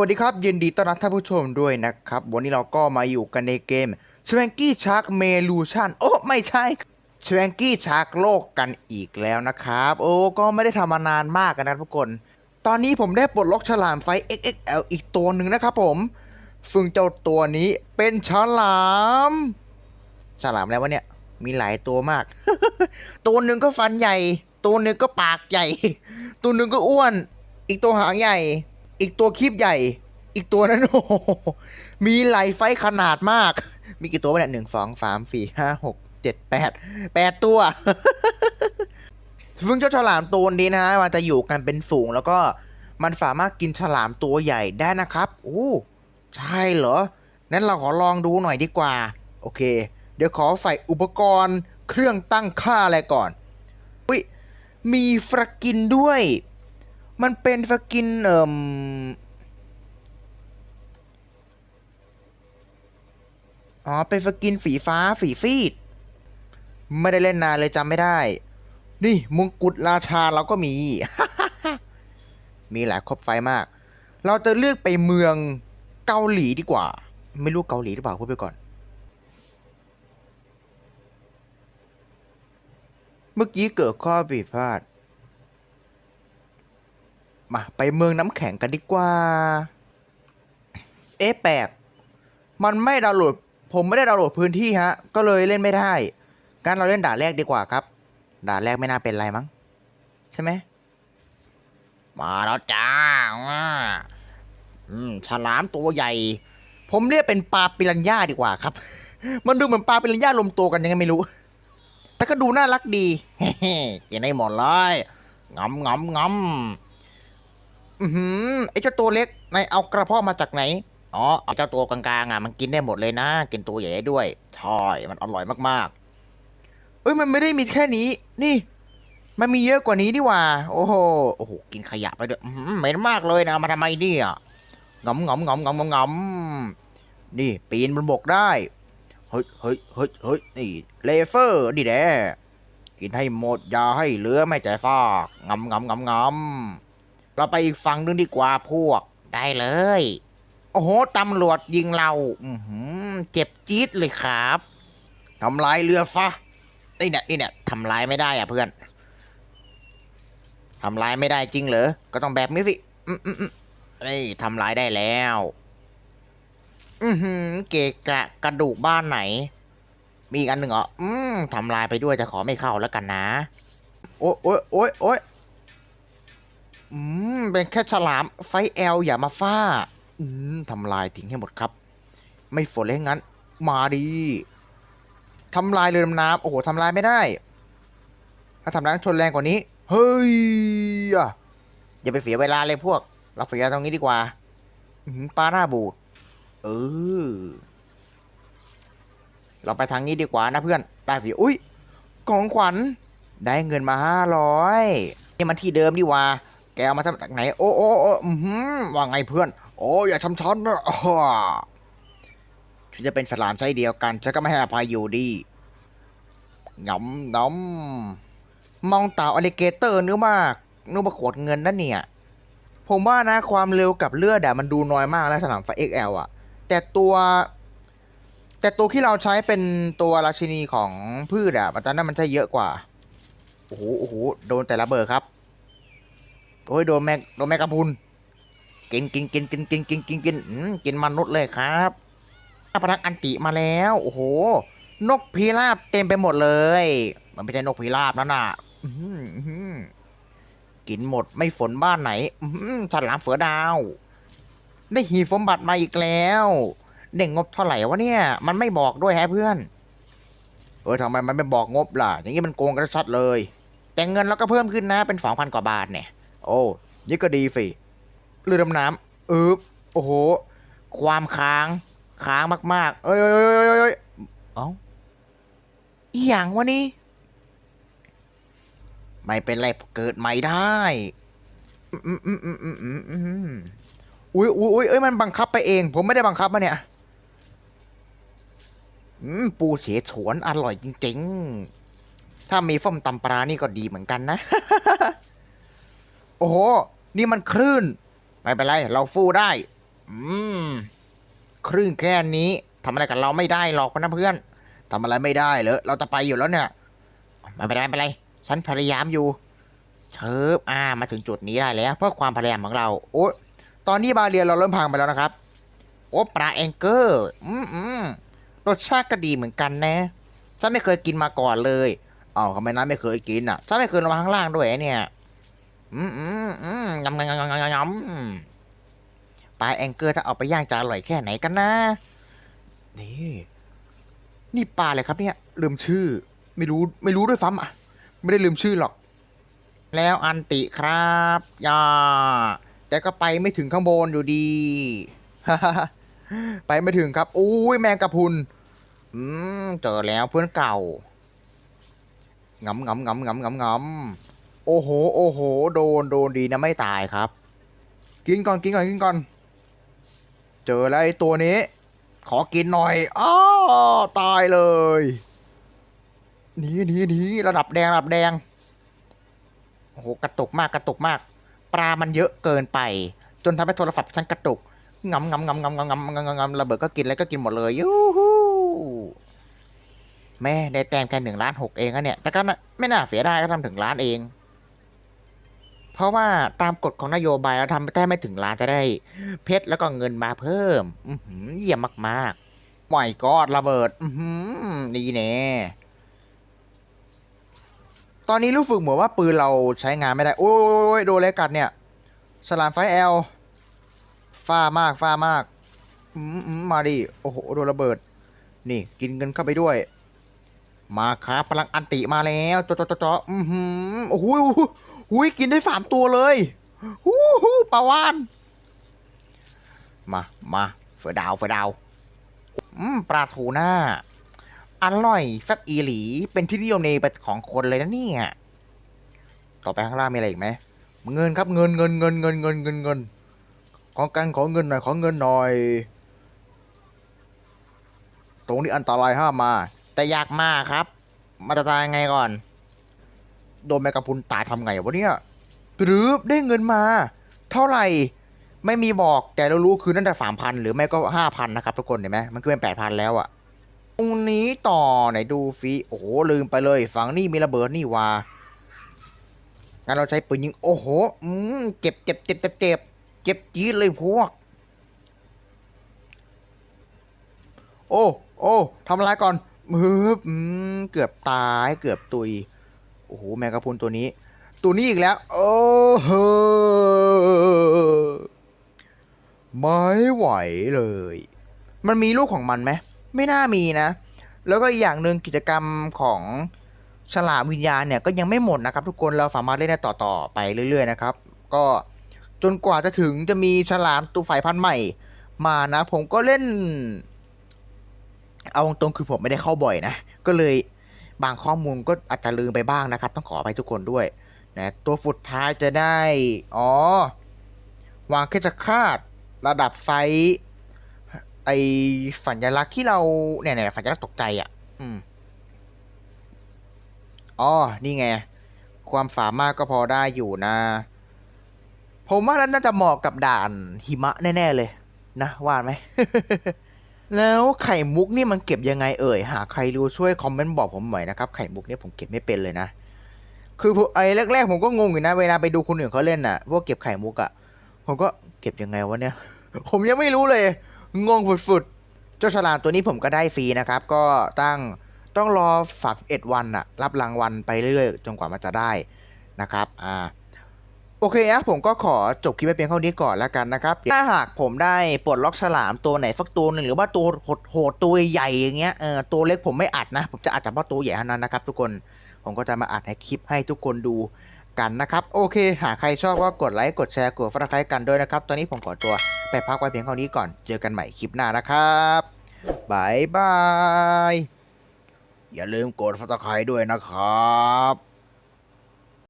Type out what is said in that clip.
วัสดีครับ ยินดีต้อนรับท่านผู้ชมด้วยนะครับ วันนี้เราก็มาอยู่กันในเกม s w a n k y Shark m e l u t i o n โอ้ไม่ใช่ s w a n k y Shark โลกกันอีกแล้วนะครับ โอ้ก็ไม่ได้ทำมานานมากนะทุกคน ตอนนี้ผมได้ปลดล็อกฉลามไฟ XXL อีกตัวหนึ่งนะครับผม ซึ่งเจ้าตัวนี้เป็นฉลาม ฉลามแล้ววะเนี่ย มีหลายตัวมาก ตัวหนึ่งก็ฟันใหญ่ ตัวหนึ่งก็ปากใหญ่ ตัวหนึ่งก็อ้วน อีกตัวหางใหญ่ อีกตัวคีบใหญ่ อีกตัวนั้นโอ้มีไหลไฟขนาดมาก มีกี่ตัววะเนี่ยหนึ่งสองสามสี่ห้าหกเจ็ดแปดแปดตัวซึ่งเจ้าฉลามตัวนี้นะฮะมันจะอยู่กันเป็นฝูงแล้วก็มันสามารถกินฉลามตัวใหญ่ได้นะครับโอ้ใช่เหรอนั้นเราขอลองดูหน่อยดีกว่า โอเค เดี๋ยวขอใส่อุปกรณ์เครื่องตั้งค่าอะไรก่อน อุ้ยมีฟรกินด้วย มันเป็นฟกินเอ่มอ๋อ เป็นฟกินฝีฟ้าฝีฟีด ไม่ได้เล่นนานเลยจำไม่ได้ นี่มงกุฎราชาเราก็มี มีหลายครบไฟมาก เราจะเลือกไปเมืองเกาหลีดีกว่า ไม่รู้เกาหลีหรือเปล่าพูดไปก่อน เมื่อกี้เกิดข้อผิดพลาด มาไปเมืองน้ำแข็งกันดีกว่า เอ๊ะแปลกมันไม่ดาวน์โหลด ผมไม่ได้ดาวน์โหลดพื้นที่ฮะ ก็เลยเล่นไม่ได้การเราเล่นด่านแรกดีกว่าครับ ด่านแรกไม่น่าเป็นไรมั้ง ใช่ไหม มาแล้วจ้าอืมฉลามตัวใหญ่ ผมเรียกเป็นปลาปิรันย่าดีกว่าครับ มันดูเหมือนปลาปิรันย่ารวมตัวกันยังไงไม่รู้ แต่ก็ดูน่ารักดี เฮ้ๆกินได้หมดเลยงำงำงำ อือหือไอ้เจ้าตัวเล็กนายเอากระเพาะมาจากไหน อ๋อเอาเจ้าตัวกลางๆอะมันกินได้หมดเลยนะ กินตัวใหญ่ด้วยใช่มันอร่อยมากๆ เอ้ยมันไม่ได้มีแค่นี้ นี่ มันมีเยอะกว่านี้ดีหว่า โอ้โหโอ้โหกินขยะไปด้วยอื้อหือเหม็นมากเลยนะมาทำไมเนี่ยงำงำงำงำงำงำนี่ ปีนบนบกได้เฮ้ยเฮ้ยเฮ้ยเฮ้ยนี่เลเฟอร์นี่แหละกินให้หมดอย่าให้เหลือไม่ใจฟากงำงำงำงำ เราไปอีกฝั่งนึงดีกว่าพวก ได้เลย โอ้โหตำรวจยิงเราอือหือเจ็บจี๊ดเลยครับทำลายเรือฟ้านี่เนี่ยนี่เนี่ยทำลายไม่ได้อะเพื่อนทำลายไม่ได้จริงเหรอ ก็ต้องแบบนี้สิอืมอืมอืมเอ้ยทำลายได้แล้ว อือหือ เกะกะกระดูกบ้านไหน มีอีกอันหนึ่งเหรอ อืมทำลายไปด้วยจะขอไม่เข้าแล้วกันนะ โอ๊ยโอ๊ยโอ๊ยโอ๊ย อืม เป็นแค่ฉลามไฟแอลอย่ามาฟ้า อืมทำลายทิ้งให้หมดครับ ไม่ฝนเลยงั้น มาดีทำลายเรือดำน้ำโอ้โหทำลายไม่ได้ ถ้าทำลายชนแรงกว่านี้ เฮ้ยอะอย่าไปเสียเวลาเลยพวก เราเสียตรงนี้ดีกว่าปลาหน้าบูดเออ เราไปทางนี้ดีกว่านะเพื่อน ได้ฝีอุ้ย ของขวัญ ได้เงินมาห้าร้อยนี่มันที่เดิมดีว่า แกเอามาจากไหน โอ้โอ้โอ้อือหือว่าไงเพื่อน โอ้อย่าชำชันนะถึงจะเป็นสลามใจเดียวกันฉันก็ไม่ให้อภัยอยู่ดีงำน้ำมองเต่าอลิเกเตอร์นื้อมากนื้อมาขวดเงินนั่นเนี่ย ผมว่านะความเร็วกับเลือดอะมันดูน้อยมากแล้วสนามไฟ XL อะแต่ตัว แต่ตัวที่เราใช้เป็นตัวราชินีของพืชอะมันตอนนั้นมันจะเยอะกว่า โอ้โหโอ้โหโดนแต่ละเบอร์ครับ โอ้ยโดนแมกโดนแมกกาพุนกินกินกินกินกินกินกินกินกินมนุษย์เลยครับอาพนักอันติมาแล้ว โอ้โห นกพิราบเต็มไปหมดเลย มันไม่ใช่นกพิราบนั่นน่ะกินหมดไม่ฝนบ้านไหนอื้อหือฉลามเฟือดาว ได้หีบสมบัตมาอีกแล้ว เด้งงบเท่าไหร่วะเนี่ย มันไม่บอกด้วยแฮะเพื่อน เออทำไมมันไม่บอกงบล่ะ อย่างนี้มันโกงกันชัดเลย แต่เงินเราก็เพิ่มขึ้นนะ เป็นสองพันกว่าบาทเนี่ย โอ้นี่ก็ดีสิเรือดำน้ำเออโอ้โห ความค้าง ค้างมากๆเอ้ยเอ้ยเอ้ยเอ้ยเอ้ยเอ้าอีหยังวะนี่ ไม่เป็นไรเกิดใหม่ได้อืมอืมอืมอืมอืมอืมอุ้ยอุ้ยอุ้ยเอ้ยมันบังคับไปเอง ผมไม่ได้บังคับมาเนี่ยอืมปูเฉฉวนอร่อยจริง ๆ ถ้ามีฟ้มตำปลานี่ก็ดีเหมือนกันนะ โอ้โห นี่มันคลื่น ไม่เป็นไร เราฟูได้ อืมครึ่งแค่นี้ทำอะไรกับเราไม่ได้หรอกนะเพื่อนทำอะไรไม่ได้เหรอเราจะไปอยู่แล้วเนี่ย ไม่เป็นไรไม่เป็นไร ฉันพยายามอยู่เชิบอ่า มาถึงจุดนี้ได้แล้ว เพื่อความพยายามของเรา โอ้ตอนนี้บาเรียเราเริ่มพังไปแล้วนะครับ โอ้ปลาแองเกอร์ อืมอืมรสชาติก็ดีเหมือนกันนะ ฉันไม่เคยกินมาก่อนเลยอ๋อทำไมนั้นไม่เคยกินอะฉันไม่เคยลงมาข้างล่างด้วยเนี่ย อืมอืมอืมยำยำยำยำยำปลาแองเกอร์ถ้าเอาไปย่างจะอร่อยแค่ไหนกันนะ นี่ นี่ปลาอะไรครับเนี่ยลืมชื่อ ไม่รู้ไม่รู้ด้วยซ้ำอะ ไม่ได้ลืมชื่อหรอก แล้วอันติครับยาแต่ก็ไปไม่ถึงข้างบนอยู่ดีไปไม่ถึงครับอุ้ยแมงกะพรุนอืมเจอแล้วเพื่อนเก่างำงำงำงำงำงำ โอ้โห โอ้โห โดน โดนดีนะไม่ตายครับ กินก่อน กินก่อน กินก่อน เจอแล้วไอ้ตัวนี้ ขอกินหน่อย อ้อตายเลย หนีหนีหนีระดับแดง ระดับแดง โอ้โห กระตุกมาก กระตุกมาก ปลามันเยอะเกินไป จนทำให้โทรศัพท์ฉันกระตุกงำงำงำงำงำงำงำงำระเบิดก็กินแล้วก็กินหมดเลย ยูฮูแม่ได้แต้มแค่หนึ่งล้านหกเองอะเนี่ย แต่ก็ไม่น่าเสียไดายก็ทำถึงล้านเอง เพราะว่าตามกฎของนโยบายเราทำแต้ไม่ถึงล้านจะได้ เพชรแล้วก็เงินมาเพิ่มอือหือเยี่ยมมากๆไหวกอดระเบิดอือหือดีแน่ตอนนี้รู้สึกเหมือนว่าปืนเราใช้งานไม่ได้ โอ้ยโดนอะไรกัดเนี่ยสลามไฟแอลฟ้ามากฟ้ามากอืมอืมมาดิโอ้โหโดนระเบิด นี่กินเงินเข้าไปด้วย มาครับพลังอันติมาแล้วจอจอจอจออือหือโอ้โห อ้โหโอ้โหกินได้สามตัวเลยฮู้ฮู้ปลาวาน มามาเฟือดาวเฟือดาวอืมปลาทูน่า อร่อยแฟบอีหลี เป็นที่นิยมในของคนเลยนะเนี่ย ต่อไปข้างล่างมีอะไรอีกไหม เงินครับเงินเงินเงินเงินเงินเงินเงิน ขอกันขอเงินหน่อยขอเงินหน่อย ตรงนี้อันตรายห้ามมา แต่อยากมาครับ มาจะตายยังไงก่อน โดนแมงกะพรุนตายทำไงวะเนี่ยหรือได้เงินมา เท่าไหร่ไม่มีบอกแต่เรารู้คือนั่นแต่สามพันหรือไม่ก็ห้าพันนะครับทุกคนเห็นไหมมันคือเป็นแปดพันแล้วอะตรงนี้ต่อไหนดูฟีโอ้โหลืมไปเลยฝั่งนี้มีระเบิดนี่วางั้นเราใช้ปืนยิงโอ้โหอืมเจ็บเจ็บเจ็บเจ็บเจ็บเจ็บจี๊ดเลยพวก โอ้โอ้ทำอะไรก่อนมือเกือบตายเกือบตุย โอ้โหแมงกะพรุนตัวนี้ ตัวนี้อีกแล้ว โอ้โหไม่ไหวเลย มันมีลูกของมันไหมไม่น่ามีนะ แล้วก็อีกอย่างหนึ่งกิจกรรมของฉลามวิญญาณเนี่ยก็ยังไม่หมดนะครับ ทุกคนเราสามารถเล่นได้ต่อๆไปเรื่อย ๆ นะครับ ก็จนกว่าจะถึงจะมีฉลามตัวฝ่ายพันธุ์ใหม่ มานะ ผมก็เล่น เอาตรงคือผมไม่ได้เข้าบ่อยนะ ก็เลย บางข้อมูลก็อาจจะลืมไปบ้างนะครับ ต้องขอไปทุกคนด้วยนะตัวฟุดท้ายจะได้ อ๋อ วางแค่จะคาดระดับไฟไอสัญลักษณ์ที่เราเนี่ยเนี่ยสัญลักษณ์ตกใจอะ อืม อ๋อ นี่ไง ความสามารถก็พอได้อยู่นะ ผมว่าน่าจะเหมาะกับด่านหิมะแน่ ๆ เลย นะว่าไหม แล้วไข่มุกนี่มันเก็บยังไงเอ่ย หากใครรู้ช่วยคอมเมนต์บอกผมหน่อยนะครับไข่มุกเนี่ยผมเก็บไม่เป็นเลยนะ คือไอ้แรกๆ ผมก็งงอยู่นะ เวลาไปดูคนอื่นเขาเล่นอะพวกเก็บไข่มุกอะผมก็เก็บยังไงวะเนี่ย ผมยังไม่รู้เลย งงฝุดๆเจ้าฉลามตัวนี้ผมก็ได้ฟรีนะครับ ก็ตั้งต้องรอฝากเอ็ดวันอะรับรางวัลไปเรื่อยๆจนกว่ามันจะได้นะครับ อ่า โอเคนะผมก็ขอจบคลิปไปเพียงเท่านี้ก่อนแล้วกันนะครับ ถ้าหากผมได้ปลดล็อกฉลามตัวไหนสักตัวหนึ่งหรือว่าตัวโหดตัวใหญ่อย่างเงี้ยเออตัวเล็กผมไม่อัดนะ ผมจะอัดเฉพาะตัวใหญ่เท่านั้นนะครับ ทุกคนผมก็จะมาอัดให้คลิปให้ทุกคนดูกันนะครับ โอเค หากใครชอบก็กดไลค์กดแชร์กดฟังไคกันด้วยนะครับ ตอนนี้ผมขอตัวไปพักไว้เพียงเท่านี้ก่อนเจอกันใหม่คลิปหน้านะครับบายบายอย่าลืมกดฟังไคด้วยนะครับ